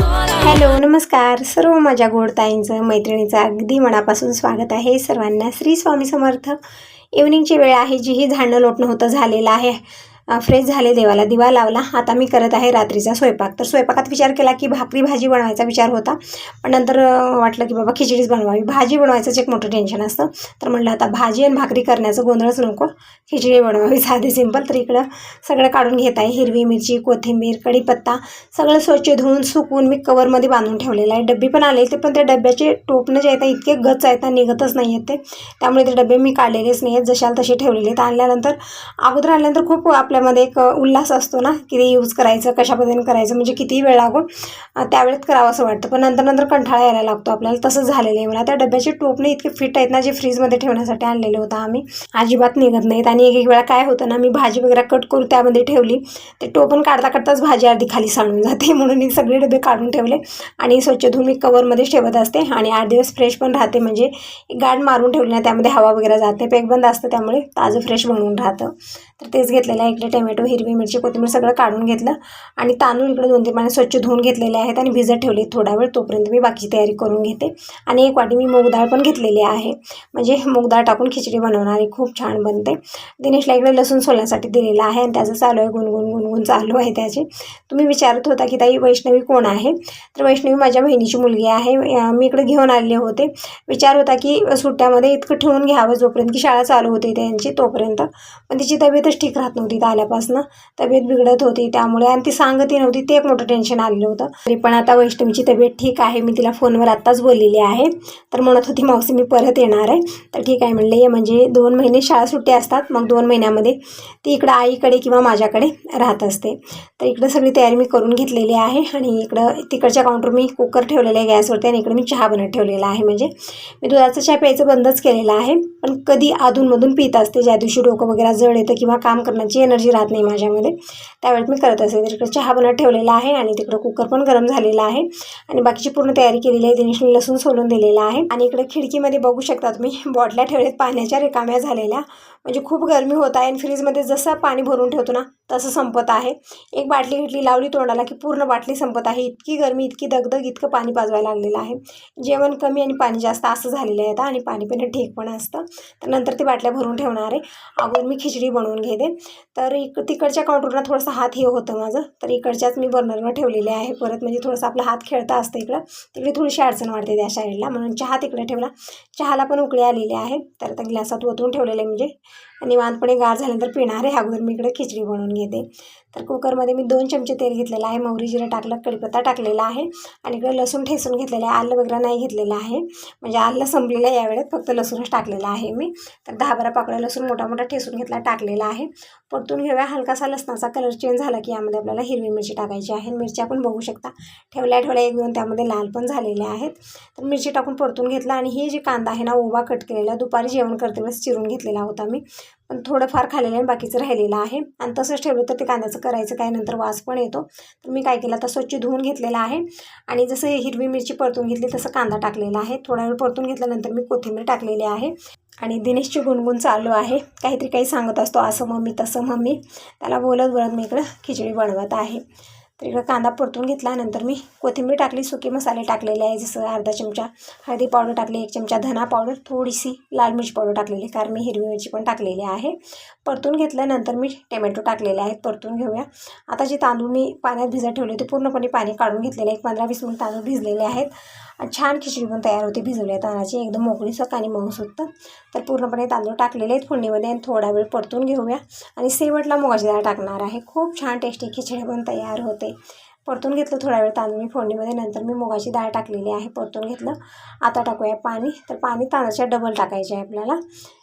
Hello नमस्कार. सर्व माझ्या गोडताईंचं मैत्रिणीचं अगदी मनापासून स्वागत आहे सर्वांना. श्री स्वामी समर्थ. इव्हनिंगची वेळ आहे जी ही झाडणं लोटणं होतं झालेलं आहे. फ्रेश झाले देवाला. दिवा लावला. आता मी करत आहे रात्रीचा स्वयंपाक. तर स्वयंपाकात विचार केला की भाकरी भाजी बनवायचा विचार होता. पण नंतर वाटलं की बाबा खिचडीच बनवावी. भाजी बनवायचंच एक मोठं टेन्शन असतं. तर म्हटलं आता भाजी आणि भाकरी करण्याचं गोंधळच नको. खिचडी बनवावी साधी सिंपल तर इकडं सगळं काढून घेत आहे. हिरवी मिरची कोथिंबीर कढीपत्ता सगळं स्वच्छ धुवून सुकवून मी कवरमध्ये बांधून ठेवलेलं आहे. डब्बी पण आले ते पण त्या डब्याचे टोपणं जे आहेत इतके गच आहेत निघतच नाही आहेत ते. त्यामुळे ते डबे मी काढलेलेच नाही आहेत. जशाल तसे ठेवलेले आहेत. आणल्यानंतर अगोदर आणल्यानंतर खूप आपल्यामध्ये एक उल्हास असतो ना की ते यूज करायचं कशा पद्धतीने करायचं म्हणजे कितीही वेळ लागून त्यावेळेत करावं असं वाटतं. पण नंतर नंतर कंठाळा यायला लागतो आपल्याला. तसं झालेलं आहे मला. त्या डब्याचे टोपणे इतके फिट आहेत ना जे फ्रीजमध्ये ठेवण्यासाठी आणलेले होतं आम्ही. अजिबात निघत नाहीत आणि एक एक वेळा काय होतं ना मी भाजी वगैरे कट करून त्यामध्ये ठेवली. ते टोपण काढता काढताच भाजी अर्धी खाली सांडून जाते. म्हणून मी सगळे डबे काढून ठेवले. आणि स्वच्छ धुवून मी कवरमध्येच ठेवत असते. आणि आठ दिवस फ्रेश पण राहते. म्हणजे गाड मारून ठेवली ना त्यामध्ये हवा वगैरे जाते पेक बंद असतं त्यामुळे ताजं फ्रेश बनवून राहतं. तर तेच घेतलेलं आहे. इकडे टोमॅटो हिरवी मिरची कोथिंबीर सगळं काढून घेतलं. आणि तांदूळ इकडे दोन तीन पाणी स्वच्छ धुवून घेतलेले आहेत आणि भिजत ठेवले थोडा वेळ. तोपर्यंत मी बाकीची तयारी करून घेते. आणि एक वाटी मी मूग पण घेतलेली आहे. म्हणजे मूग टाकून खिचडी बनवणार आहे खूप छान बनते. दिनेशला इकडे लसूण सोलण्यासाठी दिलेलं आहे आणि त्याचं चालू आहे. गुणगुण गुणगुण चालू आहे त्याची. तुम्ही विचारत होता की ताई वैष्णवी कोण आहे? तर वैष्णवी माझ्या बहिणीची मुलगी आहे. मी इकडे घेऊन आलेले होते. विचार होता की सुट्ट्यामध्ये इतकं ठेवून घ्यावं जोपर्यंत की शाळा चालू होती त्यांची तोपर्यंत. पण तिची तब्येतच ठीक राहत नव्हती. इथं आल्यापासून तब्येत बिघडत होती. त्यामुळे आणि ती सांगती नव्हती. ते एक मोठं टेन्शन आलेलं होतं. तरी पण आता वैष्णवीची तब्येत ठीक आहे. मी तिला फोनवर आत्ताच बोललेली आहे. तर म्हणत होती मावशी मी परत येणार आहे. तर ठीक आहे म्हणले. ये म्हणजे दोन महिने शाळा सुट्टी असतात. मग दोन महिन्यामध्ये ती इकडं आईकडे किंवा माझ्याकडे राहत असते. तर इकडं सगळी तयारी मी करून घेतलेली आहे आणि इकडं तिकडच्या काउंटर मी कुकर ठेवलेलं आहे गॅसवरती आणि इकडे मी चहा बनत ठेवलेला आहे. म्हणजे मी दुधाचा चहा प्यायचं बंदच केलेलं आहे. पण कधी अधूनमधून पित असते. ज्या दिवशी डोकं वगैरे जड येतं किंवा काम करण्याची एनर्जी राहत नाही माझ्यामध्ये. त्यावेळेस मी करत असेल तिकडं चहा बनत ठेवलेला आहे आणि तिकडं कुकर पण गरम झालेला आहे. आणि बाकीची पूर्ण तयारी केलेली आहे. दिनेशने लसूण सोलून दिलेला आहे. आणि इकडे खिडकीमध्ये बघू शकता तुम्ही बॉटल्या ठेवल्यात पाण्याच्या रिकाम्या झालेल्या. म्हणजे खूप गरमी होत आहे आणि फ्रीजमध्ये जसं पाणी भरून ठेवतो ना तसं संपत आहे. एक बाटली घेतली लावली तोंडाला की पूर्ण बाटली संपत आहे. इतकी गरमी इतकी दगदग इतकं पाणी पाजवायला लागलेलं आहे. जेवण कमी आणि पाणी जास्त असं झालेलं आहे आता आणि पाणी पिणं ठीक पण असतं. तर नंतर ती बाटल्या भरून ठेवणार आहे. अगोदर मी खिचडी बनवून घेते. तर इक तिकडच्या काउंटरला थोडंसं हात हे होतं माझं. तर इकडच्याच मी बर्नरवर ठेवलेले आहे. परत म्हणजे थोडंसं आपला हात खेळता असतं इकडं. तिकडे थोडीशी अडचण वाढते त्या साईडला. म्हणून चहा तिकडे ठेवला. चहाला पण उकळी आलेली आहे. तर आता ग्लासात ओतून ठेवलेले म्हणजे. आणि निवांतपणे गार झाल्यानंतर पिणार आहे अगोदर मी इकडे खिचडी बनवून घेते. तर कुकरमध्ये मी दोन चमचे तेल घेतलेलं आहे मोहरी जिरं टाकलं कढीपत्ता टाकलेला आहे आणि इकडे लसूण ठेसून घेतलेलं आहे आलं वगैरे नाही घेतलेलं आहे. म्हणजे आलं संपलेलं आहे यावेळेत फक्त लसूणच टाकलेला आहे मी. तर दहा बारा पाकळ्या लसूण मोठा मोठा ठेसून घेतला टाकलेला आहे. परतून घेऊया हलकासा लसणाचा कलर चेंज झाला की यामध्ये आपल्याला हिरवी मिरची टाकायची आहे. मिरच्या आपण बघू शकता ठेवल्या ठेवल्या एक दोन त्यामध्ये लाल पण झालेले आहेत. तर मिरची टाकून परतून घेतला आणि हे जे कांदा आहे ना उभा कट केलेला दुपारी जेवण करते वेळेस चिरून घेतलेला होता मी. पण थोडंफार खाल्लेलं आहे बाकीचं राहिलेलं आहे. आणि तसंच ठेवलं तर ते कांद्याचं करायचं काय नंतर वास पण येतो. तर मी काय केलं आता स्वच्छ धुवून घेतलेलं आहे. आणि जसं हिरवी मिरची परतून घेतली तसं कांदा टाकलेला आहे. थोडा वेळ परतून घेतल्यानंतर मी कोथिंबीर टाकलेली आहे. आणि दिनेशची गुणगुण चालू आहे. काहीतरी काही सांगत असतो असं मम्मी तसं मम्मी. त्याला बोलत बोलत मी इकडं खिचडी बनवत आहे. तर इकडं कांदा परतून घेतला नंतर मी कोथिंबीर टाकली सुके मसाले टाकलेले आहे जसं अर्धा चमचा हळदी पावडर टाकली एक चमचा धना पावडर थोडीशी लाल मिरची पावडर टाकलेली कारण मी हिरवी मिरची पण टाकलेली आहे. परतून घेतल्यानंतर मी टोमॅटो टाकलेले आहेत परतून घेऊया. आता जे तांदूळ मी पाण्यात भिजत ठेवले ते पूर्णपणे पाणी काढून घेतलेले एक पंधरा वीस मिनिट तांदूळ भिजलेले आहेत. छान खिचडी पण तयार होते भिजवल्या तांदळाची एकदम मोकळी सक आणि मऊ तर पूर्णपणे तांदूळ टाकलेले आहेत फोडणीमध्ये आणि थोडा वेळ परतून घेऊया. आणि शेवटला मुगाची डाळ टाकणार आहे. खूप छान टेस्टी खिचडी पण तयार होते. परतून घेतलं थोडा वेळ तांदूळ मी फोडणीमध्ये नंतर मी मुगाची डाळ टाकलेली आहे परतून घेतलं. आता टाकूया पाणी. तर पाणी तांदळाच्या डबल टाकायचे आहे आपल्याला.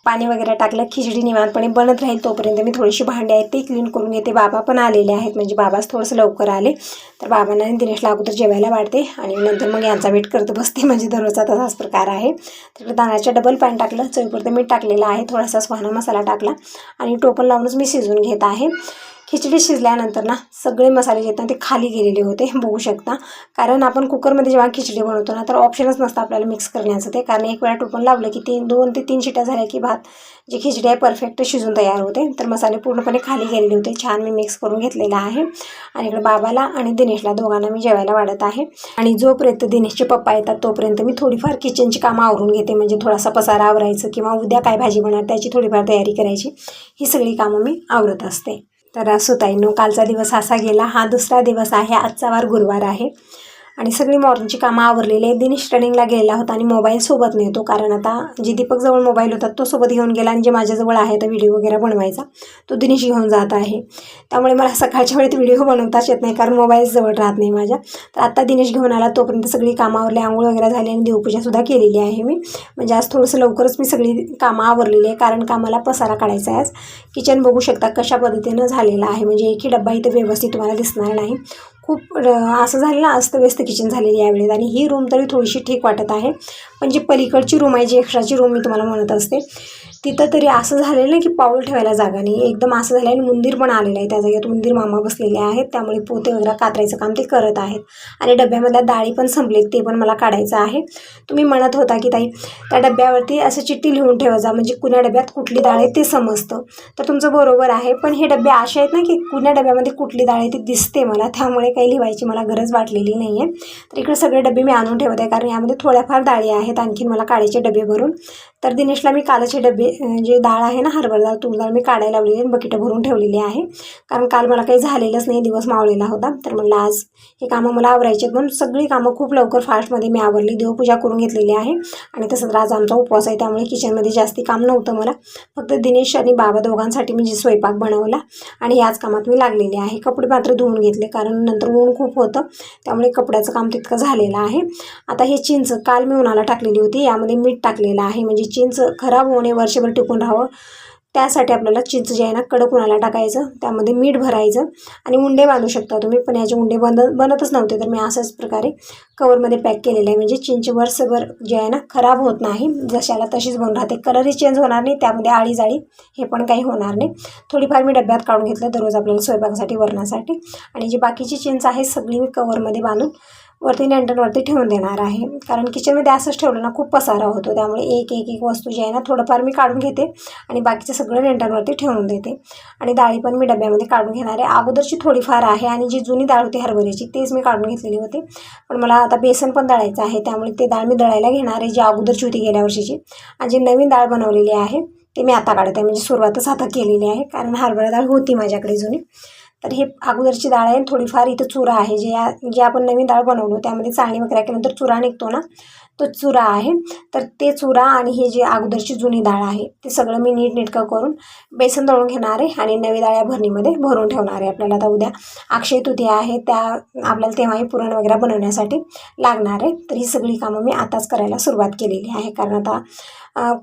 पाणी वगैरे टाकलं खिचडी निवांतपणे बनत राहील तोपर्यंत मी थोडीशी भांडी आहेत ती क्लीन करून घेते. बाबा पण आलेले आहेत म्हणजे बाबाच थोडंसं लवकर आले. तर बाबांना आणि दिनेशला अगोदर जेवायला वाढते आणि नंतर मग यांचा वेट करत बसते म्हणजे दररोजचा तसाच प्रकार आहे. तर तांदळाच्या डबल पाणी टाकलं चवीपुरतं मीठ टाकलेलं आहे थोडासा स्वाना मसाला टाकला आणि टोपण लावूनच मी शिजवून घेत आहे. खिचडी शिजल्यानंतर ना सगळे मसाले जे आहेत ना ते खाली गेलेले होते बघू शकता. कारण आपण कुकरमध्ये जेव्हा खिचडी बनवतो ना तर ऑप्शनच नसतं आपल्याला मिक्स करण्याचं ते. कारण एक वेळा टोपण लावलं की तीन दोन ते तीन शिट्या झाल्या की भात जी खिचडी आहे परफेक्ट शिजून तयार होते. तर मसाले पूर्णपणे खाली गेलेले होते. छान मी मिक्स करून घेतलेला आहे. आणि इकडे बाबाला आणि दिनेशला दोघांना मी जेवायला वाढत आहे. आणि जोपर्यंत दिनेशचे पप्पा येतात तोपर्यंत मी थोडीफार किचनची कामं आवरून घेते. म्हणजे थोडासा पसारा आवरायचं किंवा उद्या काय भाजी बनणार त्याची थोडीफार तयारी करायची. ही सगळी कामं मी आवरत असते. तर असो कालचा दिवस असा गेला. हा दुसरा दिवस आहे. आजचा वार गुरुवार आहे. आणि सगळी मॉर्निंगची कामं आवरलेली आहे दिनेश ट्रेनिंगला गेलेला होता आणि मोबाईल सोबत नेतो. कारण आता जे दीपकजवळ मोबाईल होता तो सोबत घेऊन गेला आणि जे माझ्याजवळ आहे तर व्हिडिओ वगैरे बनवायचा. तो दिनेश घेऊन जात आहे. त्यामुळे मला सकाळच्या वेळेत व्हिडिओ बनवताच येत नाही कारण मोबाईल जवळ राहत नाही माझ्या. तर आत्ता दिनेश घेऊन आला. तोपर्यंत सगळी कामं आवरली. आंघोळ वगैरे झाली आणि देवपूजासुद्धा केलेली आहे मी. म्हणजे आज थोडंसं लवकरच मी सगळी कामं आवरलेली आहे कारण कामाला पसारा काढायचा आहे आज. किचन बघू शकता कशा पद्धतीनं झालेलं आहे. म्हणजे एकही डब्बा इथं व्यवस्थित तुम्हाला दिसणार नाही. खूप असं झालं ना अस्तव्यस्त किचन झालेली यावेळेस आणि ही रूम तरी थोडीशी ठीक वाटत आहे. पण जी पलीकडची रूम आहे जी एक्स्ट्राची रूम मी तुम्हाला म्हणत असते तिथं तरी असं झालेलं ना की पाऊल ठेवायला जागा नाही. एकदम असं झालं आहे आणि मुंदीर पण आलेलं आहे. त्या जागेत मुंदीर मामा बसलेले आहेत. त्यामुळे पोते वगैरे कातरायचं काम ते करत आहेत. आणि डब्यामधल्या डाळी पण संपलेत. ते पण मला काढायचं आहे. तुम्ही म्हणत होता की ताई त्या डब्यावरती असं चिठ्ठी लिहून ठेवा जा म्हणजे कुण्या डब्यात कुठली डाळ आहे ते समजतं. तर तुमचं बरोबर आहे. पण हे डबे असे आहेत ना की कुण्या डब्यामध्ये कुठली डाळ आहे ती दिसते मला. त्यामुळे काही लिहायची मला गरज वाटलेली नाही आहे तर इकडे सगळे डबे मी आणून ठेवत. आहे कारण यामध्ये थोड्याफार डाळी आहेत. आणखीन मला काढायचे डबे भरून. तर दिनेशला मी कालचे डबे जे डाळ आहे ना हरभरा डाळ तूर डाळ मी काढायला लावलेली आहे बकेटं भरून ठेवलेली आहे. कारण काल मला काही झालेलंच नाही दिवस मावळलेला होता. तर म्हणलं आज हे कामं मला आवरायचे म्हणून सगळी कामं खूप लवकर फास्टमध्ये मी आवरली देवपूजा करून घेतलेली आहे. आणि तसंच तर आज आमचा उपवास आहे त्यामुळे किचनमध्ये जास्ती काम नव्हतं मला. फक्त दिनेश आणि बाबा दोघांसाठी मी जे स्वयंपाक बनवला आणि याच कामात मी लागलेली आहे. कपडे मात्र धुवून घेतले कारण नंतर ऊन खूप होतं त्यामुळे कपड्याचं काम तितकं झालेलं आहे. आता हे चिंच काल मी उन्हाला टाकलेली होती यामध्ये मीठ टाकलेलं आहे. म्हणजे चिंच खराब होणे वर्ष वर्षभर टिकून राहावं. त्यासाठी आपल्याला चिंच जे आहे ना कडक उन्हाला टाकायचं. त्यामध्ये मीठ भरायचं आणि उंडे बांधू शकता तुम्ही पण याचे उंडे बंद बनतच नव्हते तर मी अशाच प्रकारे कवरमध्ये पॅक केलेलं आहे. म्हणजे चिंच वर्षभर जे आहे ना खराब होत नाही. जशाला तशीच बनून राहते. कलरही चेंज होणार नाही. त्यामध्ये आळी जाळी हे पण काही होणार नाही. थोडीफार मी डब्यात काढून घेतलं दररोज आपल्याला स्वयंपाकासाठी वरणासाठी. आणि जी बाकीची चिंच आहे सगळी मी कवरमध्ये बांधून वरती लँटरवरती ठेवून देणार आहे. कारण किचनमध्ये असंच ठेवलं ना खूप पसारा होतो. त्यामुळे एक एक एक वस्तू जी आहे ना थोडंफार मी काढून घेते आणि बाकीचं सगळं लँटरवरती ठेवून देते. आणि डाळी पण मी डब्यामध्ये काढून घेणार आहे. अगोदरची थोडीफार आहे आणि जी जुनी डाळ होती हरभऱ्याची तेच मी काढून घेतलेली होती. पण मला आता बेसन पण दळायचं आहे. त्यामुळे ते डाळ मी दळायला घेणार आहे जी अगोदरची होती गेल्या वर्षीची. आणि जी नवीन डाळ बनवलेली आहे ते मी आता काढत. आहे म्हणजे सुरुवातच आता केलेली आहे कारण हरभरा डाळ होती माझ्याकडे जुनी. तर हे अगोदरची डाळ आहे थोडीफार इथं चुरा आहे जे या जे आपण नवीन डाळ बनवलो त्यामध्ये चाळणी वगैरे केल्यानंतर चुरा निघतो ना. तो चुरा आहे. तर ते चुरा आणि हे जे अगोदरची जुनी डाळ आहे ते सगळं मी नीटनेटकं करून बेसन दळून घेणार आहे आणि नवी डाळ या भरणीमध्ये भरून ठेवणार आहे. आपल्याला आता उद्या अक्षय तृतीया आहे त्या आपल्याला तेव्हाही पुरण वगैरे बनवण्यासाठी लागणार आहे. तर ही सगळी कामं मी आताच करायला सुरुवात केलेली आहे. कारण आता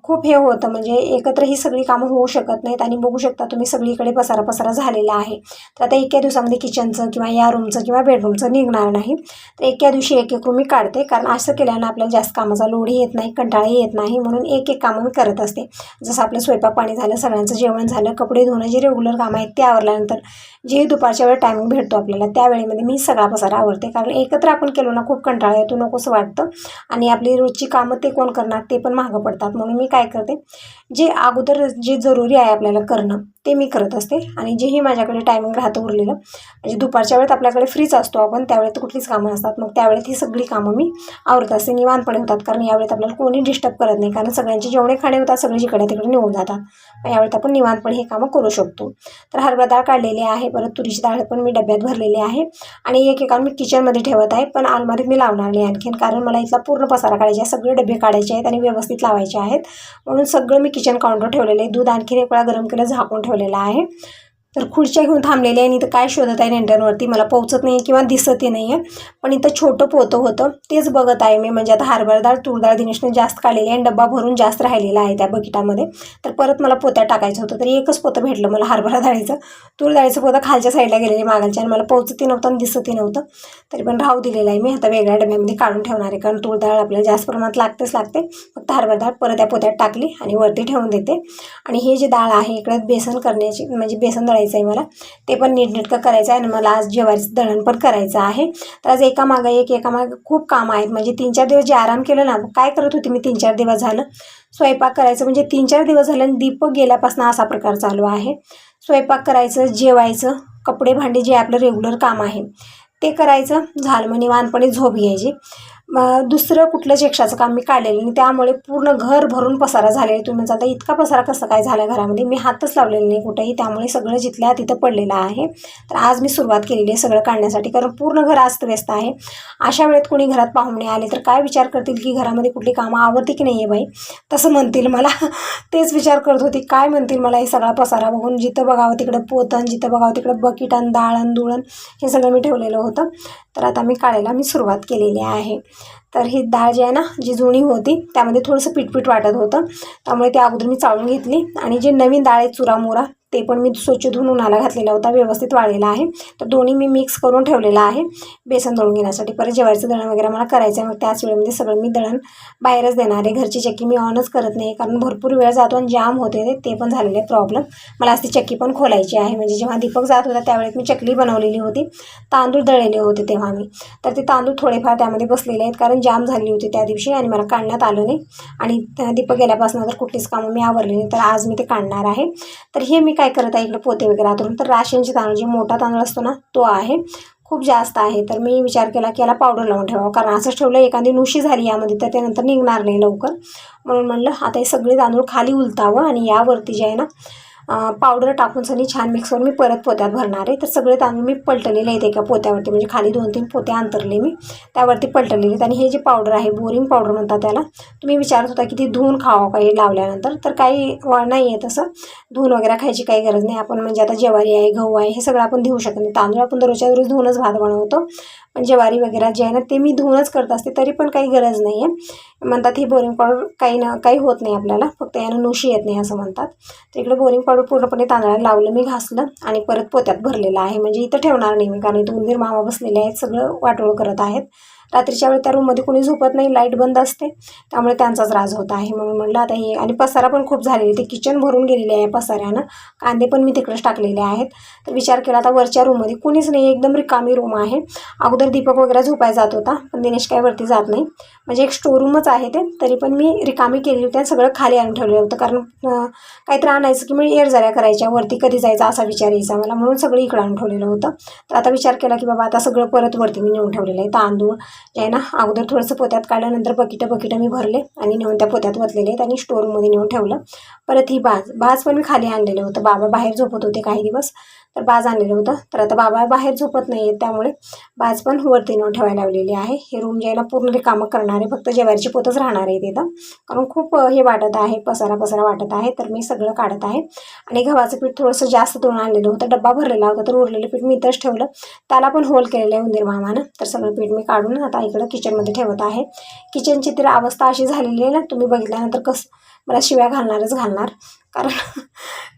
खूप हे होतं म्हणजे एकत्र ही सगळी कामं होऊ शकत नाहीत आणि बघू शकता तुम्ही सगळीकडे पसारा पसारा झालेला आहे. तर आता एका दिवसामध्ये किचनचं किंवा या रूमचं किंवा बेडरूमचं निघणार नाही. तर एका दिवशी एक एक रूम मी काढते. कारण असं केल्यानं आपल्याला जास्त कामाचा लोडही येत नाही कंटाळाही येत नाही म्हणून एक एक कामं मी करत असते. जसं आपलं स्वयंपाक पाणी झालं सगळ्यांचं जेवण झालं कपडे धुणं जे रेग्युलर कामं आहेत ते आवरल्यानंतर जे दुपारच्या वेळ टायमिंग भेटतो आपल्याला त्यावेळेमध्ये मी सगळा पसारा आवडते कारण एकत्र आपण केलो ना खूप कंटाळा येतो नकोसं वाटतं. आणि आपली रोजची कामं ते कोण करणार ते पण मागं पडतात. म्हणून मी काय करते जे अगोदर जे जरुरी आहे आपल्याला करणं ते मी करत असते. आणि जेही माझ्याकडे टायमिंग राहतं उरलेलं म्हणजे दुपारच्या वेळेत आपल्याकडे फ्रीच असतो आपण त्यावेळेत कुठलीच कामं असतात मग त्यावेळेत ही सगळी कामं मी आवरत असते निवांतपणे होतात. कारण यावेळेत आपल्याला कोणी डिस्टर्ब करत नाही. कारण सगळ्यांचे जेवढे खाणे होतात सगळे जिकडे तिकडे निघून जातात. मग यावेळेत आपण निवांतपणे हे कामं करू शकतो. तर हरभरा डाळ काढलेली आहे परत तुरीची डाळ पण मी डब्यात भरलेली आहे. आणि एक एका मी किचनमध्ये ठेवत आहे पण आलमारीत मी लावणार नाही आणखीन कारण मला इथला पूर्ण पसारा काढायचा आहे सगळे डबे काढायचे आहेत आणि व्यवस्थित लावायचे आहेत. म्हणून सगळं मी किचन काउंटर ठेवलेलं आहे. दूध आणखीन एक वेळा गरम केलं झाकून ठेवलेलं आहे. तर खुर्च्या घेऊन थांबलेली आहे आणि इथं काय शोधत आहे नेंटरवरती मला पोचत नाही किंवा दिसतही नाही आहे पण इथं छोटं पोतं होतं. तेच बघत आहे मी. म्हणजे आता हरभरा डाळ तूर डाळ दिनेशने जास्त काढलेली आहे आणि डब्बा भरून जास्त राहिलेला आहे त्या बकिटामध्ये. तर परत मला पोत्या टाकायचं होतं. तरी एकच पोतं भेटलं मला हरभरा डाळीचं तूर डाळीचं पोतं खालच्या साईडला गेलेले मागालच्या आणि मला पोचतही नव्हतं आणि दिसतही नव्हतं. तरी पण राहू दिलेलं आहे मी. आता वेगळ्या डब्यामध्ये काढून ठेवणार आहे. कारण तूर डाळ आपल्याला जास्त प्रमाणात लागतेच लागते. फक्त हरभरा डाळ परत त्या पोत्यात टाकली आणि वरती ठेवून देते. आणि हे जे डाळ आहे इकडे बेसन करण्याची म्हणजे बेसन दळायची करायचं आहे मला. ते पण नीटनेटकं करायचं आहे आणि मला आज जेवारीचं दळण पण करायचं आहे. तर आज एकामागं एक एकामागं खूप कामं आहेत. म्हणजे तीन चार दिवस जे आराम केलं ना काय करत होते मी तीन चार दिवस झालं? स्वयंपाक करायचं म्हणजे तीन चार दिवस झालं आणि दीपक गेल्यापासून असा प्रकार चालू आहे. स्वयंपाक करायचं जेवायचं कपडे भांडे जे आपलं रेग्युलर काम आहे ते करायचं. झालं मग निवांतपणे झोप घ्यायची. दुसरं कुठलंच एक्स्ट्राचं काम मी काढलेलं नाही त्यामुळे पूर्ण घर भरून पसारा झालेला तुम्ही म्हणता आता इतका पसारा कसं काय झाला घरामध्ये? मी हातच लावलेला नाही कुठेही त्यामुळे सगळं जिथल्या तिथं पडलेलं आहे. तर आज मी सुरुवात केलेली आहे सगळं काढण्यासाठी कारण पूर्ण घर अस्तव्यस्त आहे. अशा वेळेत कोणी घरात पाहुणे आले तर काय विचार करतील की घरामध्ये कुठली कामं आवडते की नाही आहे बाई? तसं म्हणतील मला. तेच विचार करत होती. काय म्हणतील मला हे सगळा पसारा बघून? जिथं बघावं तिकडं पोतन जिथं बघावं तिकडं बकिटन दाळण दुळण हे सगळं मी ठेवलेलं होतं. तर आता मी काढायला मी सुरुवात केलेली आहे. तर ही डाळ जी आहे ना जी जुनी होती त्यामध्ये थोडंसं पीठपीठ वाटत होतं. त्यामुळे ते अगोदर मी चाळून घेतली. आणि जे नवीन डाळ आहे चुरामुरा ते पण मी स्वच्छ धुवून उन्हाला घातलेला होता व्यवस्थित वाळलेला आहे. तर दोन्ही मी मिक्स करून ठेवलेला आहे. बेसन दळून घेण्यासाठी परत जेवायचं दळण वगैरे मला करायचं आहे. मग त्याच वेळेमध्ये सगळं मी दळण बाहेरच देणार आहे. घरची चक्की मी ऑनच करत नाही. कारण भरपूर वेळ जातो आणि जाम होते ते पण झालेले प्रॉब्लेम मला आज ती चक्की पण खोलायची आहे. म्हणजे जेव्हा दीपक जात होता त्यावेळेस मी चकली बनवलेली होती. तांदूळ दळलेले होते तेव्हा मी. तर ते तांदूळ थोडेफार त्यामध्ये बसलेले आहेत. कारण जाम झाली होती त्या दिवशी आणि मला काढण्यात आलं नाही. आणि त्या दीपक गेल्यापासून तर कुठलीच कामं मी आवरली नाही तर आज मी ते काढणार आहे. तर हे मी काय करत आहे इकडे पोते वगैरे आतून? तर राशनचे तांदूळ जे मोठा तांदूळ असतो ना तो आहे. खूप जास्त आहे. तर मी विचार केला की याला पावडर लावून ठेवावं. कारण असंच ठेवलं एखादी नुशी झाली यामध्ये तर त्यानंतर निघणार नाही लवकर. म्हणून म्हणलं आता हे सगळे तांदूळ खाली उलतावं आणि यावरती जे आहे ना पावडर टाकून सनी छान मिक्स करून मी परत पोत्यात भरणार आहे. तर सगळे तांदूळ मी पलटलेले आहेत एका पोत्यावरती. म्हणजे खाली दोन तीन पोत्या अंतरले मी. त्यावरती पलटलेले आहेत. आणि हे जे पावडर आहे बोरिंग पावडर म्हणतात त्याला तुम्ही विचारत होता की ती धुवून खावं काही लावल्यानंतर? तर काही नाही आहे तसं. धुवून वगैरे खायची काही गरज नाही. आपण म्हणजे आता ज्वारी आहे गहू आहे हे सगळं आपण धुवू शकत नाही. तांदूळ आपण दररोजच्या दररोज धुवूनच भात बनवतो. पण ज्वारी वगैरे जे आहे ना ते मी धुवूनच करत असते. तरी पण काही गरज नाही आहे. म्हणतात ही बोरिंग पावडर काही ना काही होत नाही आपल्याला. फक्त यानं नुशी येत नाही असं म्हणतात. तर इकडे बोरिंग पावडर पूर्णपणे तांदळाला लावलं मी घासलं आणि परत पोत्यात भरलेलं आहे. म्हणजे इथं ठेवणार नाही मी कारण इथं उंदीर मामा बसलेले आहेत सगळं वाटोळ करत आहेत. रात्रीच्या वेळी त्या रूममध्ये कोणी झोपत नाही लाइट बंद असते. त्यामुळे त्यांचाच राज होत आहे. म्हणून म्हणलं आता हे आणि पसारा पण खूप झालेली ते किचन भरून गेलेले आहे पसाऱ्यानं. कांदे पण मी तिकडेच टाकलेले आहेत. तर विचार केला आता वरच्या रूममध्ये कोणीच नाही एकदम रिकामी रूम आहे. अगोदर दीपक वगैरे झोपायला जात होता पण दिनेश काय वरती जात नाही. म्हणजे एक स्टोरूमच आहे ते. तरी पण मी रिकामी केली होती आणि सगळं खाली आणून ठेवलेलं होतं. कारण काहीतरी आणायचं की मी एअर करायच्या वरती कधी जायचा असा विचार यायचा मला. म्हणून सगळं इकडं आणून ठेवलेलं होतं. तर आता विचार केला की बाबा आता सगळं परत वरती मी नेऊन ठेवलेलं आहे. तांदूळ आहे ना अगोदर थोडंसं पोत्यात काढल्यानंतर बकिटं बकिटं मी भरले आणि नेऊन त्या पोत्यात वतलेले आहेत आणि स्टोरूममध्ये नेऊन ठेवलं. परत ही बाज बाज पण मी खाली आणलेलं होतं. बाबा बाहेर झोपत होते काही दिवस. तर बाज आणलेलं होतं. तर आता बाबा बाहेर झोपत नाही आहेत त्यामुळे बाज पण वरती नेऊन ठेवायला लावलेली आहे. हे रूम जायला पूर्ण रिकामं करणार आहे. फक्त जेवारीची पोतच राहणार आहे तिथं कारण खूप हे वाटत आहे पसारा पसारा वाटत आहे. तर मी सगळं काढत आहे. आणि गव्हाचं पीठ थोडंसं जास्त तोडून आणलेलं होतं. डब्बा भरलेला होता तर उरलेलं पीठ मी इथंच ठेवलं. त्याला पण होल केलेलं आहे उंदीर मामानं. तर सगळं पीठ मी काढून आता इकडं किचनमध्ये ठेवत आहे. किचनची तर अवस्था अशी झालेली आहे ना तुम्ही बघितल्यानंतर कसं मला शिव्या घालणारच घालणार. कारण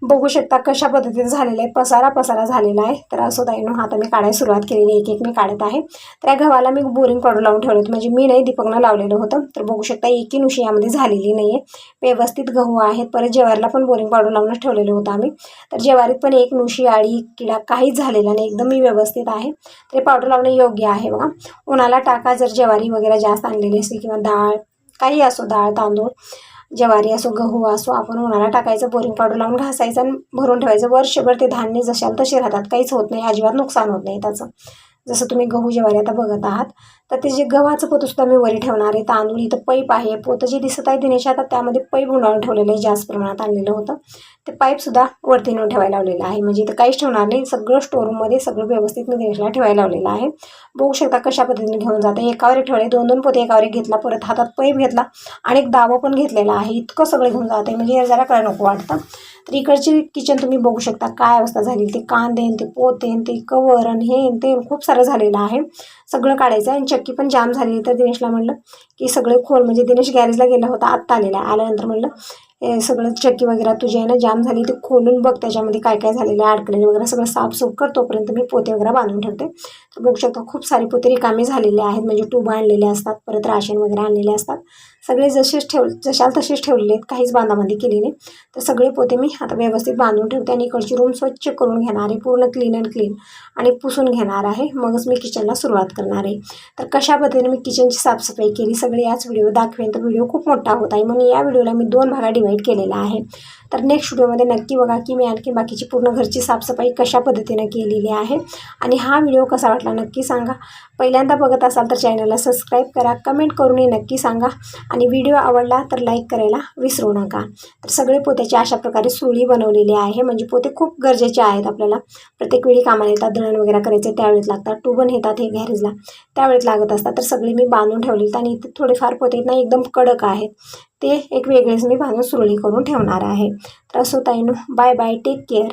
बघू शकता कशा पद्धतीने झालेलं आहे. पसारा पसारा झालेला आहे. तर असं ताईनं आता मी काढायला सुरुवात केलेली एक एक मी काढत आहे. तर या गव्हाला मी बोरिंग पावडर लावून ठेवलं होतं. म्हणजे मी नाही दीपकनं लावलेलं होतं. तर बघू शकता एकही नुशी यामध्ये झालेली नाही आहे व्यवस्थित गहू आहेत. परत जेवारीला पण बोरिंग पावडर लावूनच ठेवलेलं होतं आम्ही. तर जेवारीत पण एक नुशी आळी किडा काहीच झालेला नाही. एकदम मी व्यवस्थित आहे. तर पावडर लावणं योग्य आहे बघा. उन्हाला टाका जर ज्वारी वगैरे जास्त आणलेली असेल किंवा डाळ काही असो डाळ तांदूळ ज्वारी असो गहू असो आपण उन्हाला टाकायचं बोरिंग पाडू लावून घासायचं आणि भरून ठेवायचं. वर्षभर ते धान्य जशाल तसे राहतात. काहीच होत नाही. अजिबात नुकसान होत नाही त्याचं. जसं तुम्ही गहू ज्वारी आता बघत आहात तर ते जे गव्हाचं पोतंसुद्धा मी वरी ठेवणार आहे. तांदूळ इथं पैप आहे. पोतं जे दिसत आहे दिनेश आता त्यामध्ये पैप गुंडाळून ठेवलेलं आहे. जास्त प्रमाणात आणलेलं होतं. ते पाईपसुद्धा वरती नेऊन ठेवायला लावलेलं आहे. म्हणजे इथं काहीच ठेवणार नाही. सगळं स्टोरूममध्ये सगळं व्यवस्थित मी दिनेशला ठेवायला लावलेलं आहे. बघू शकता कशा पद्धतीने घेऊन जाते. एकावर एक ठेवले दोन दोन पोते एकावर एक घेतला. परत हातात पैप घेतला. आणि एक दावं पण घेतलेला आहे. इतकं सगळं घेऊन जाते. म्हणजे जरा काय नको वाटतं. तर इकडची किचन तुम्ही बघू शकता काय अवस्था झाली. ते कांदे ते पोते ते कवर आणि हे ते खूप सारं झालेलं आहे. सगळं काढायचं आहे. आणि चक्की पण जाम झालेली तर दिनेशला म्हणलं की सगळे खोल म्हणजे दिनेश गॅरेजला गेला होता आत्ता आलेला आहे. आल्यानंतर म्हणलं हे सगळं चक्की वगैरे तुझी आहे ना जाम झाली. ते खोलून बघ त्याच्यामध्ये काय काय झालेलं आहे अडकलेलं वगैरे. सगळं साफसूफ कर. तोपर्यंत मी पोते वगैरे बांधून ठेवते. तर बघू शकता खूप सारे पोते रिकामे झालेले आहेत. म्हणजे टूब आणलेले असतात परत राशन वगैरे आणलेले असतात. सगळे जसेच ठेव जशाल तसेच ठेवलेले आहेत काहीच बांधाबांधी केली नाही. तर सगळे पोते मी आता व्यवस्थित बांधून ठेवते आणि इकडची रूम स्वच्छ करून घेणार आहे पूर्ण क्लीन अँड क्लीन आणि पुसून घेणार आहे. मगच मी किचनला सुरुवात करणार आहे. तर कशा पद्धतीने मी किचनची साफसफाई केली सगळी याच व्हिडिओ दाखवेन. तर व्हिडिओ खूप मोठा होत आहे. म्हणून या व्हिडिओला मी दोन भागात डिवाईड केलेला आहे. तर नेक्स्ट व्हिडिओमध्ये नक्की बघा की मी आणखी बाकीची पूर्ण घरची साफसफाई कशा पद्धतीनं केलेली आहे. आणि हा व्हिडिओ कसा वाटला नक्की सांगा. पहिल्यांदा बघत असाल तर चॅनलला सबस्क्राईब करा. कमेंट करूनही नक्की सांगा. आणि व्हिडिओ आवडला तर लाईक करायला विसरू नका. तर सगळे पोत्याची अशा प्रकारे सुरळी बनवलेली आहे. म्हणजे पोते खूप गरजेचे आहेत आपल्याला. प्रत्येक वेळी कामाला येतात दळण वगैरे करायचे त्यावेळेस लागतात. टुबन येतात हे गॅरेजला. त्यावेळेस लागत असतात. तर सगळे मी बांधून ठेवले आणि इथे थोडेफार पोते ना एकदम कडक आहेत. ते एक वेगळेच मी बांधून सुरळी करून ठेवणार आहे. तर असो ताईनो बाय बाय टेक केअर.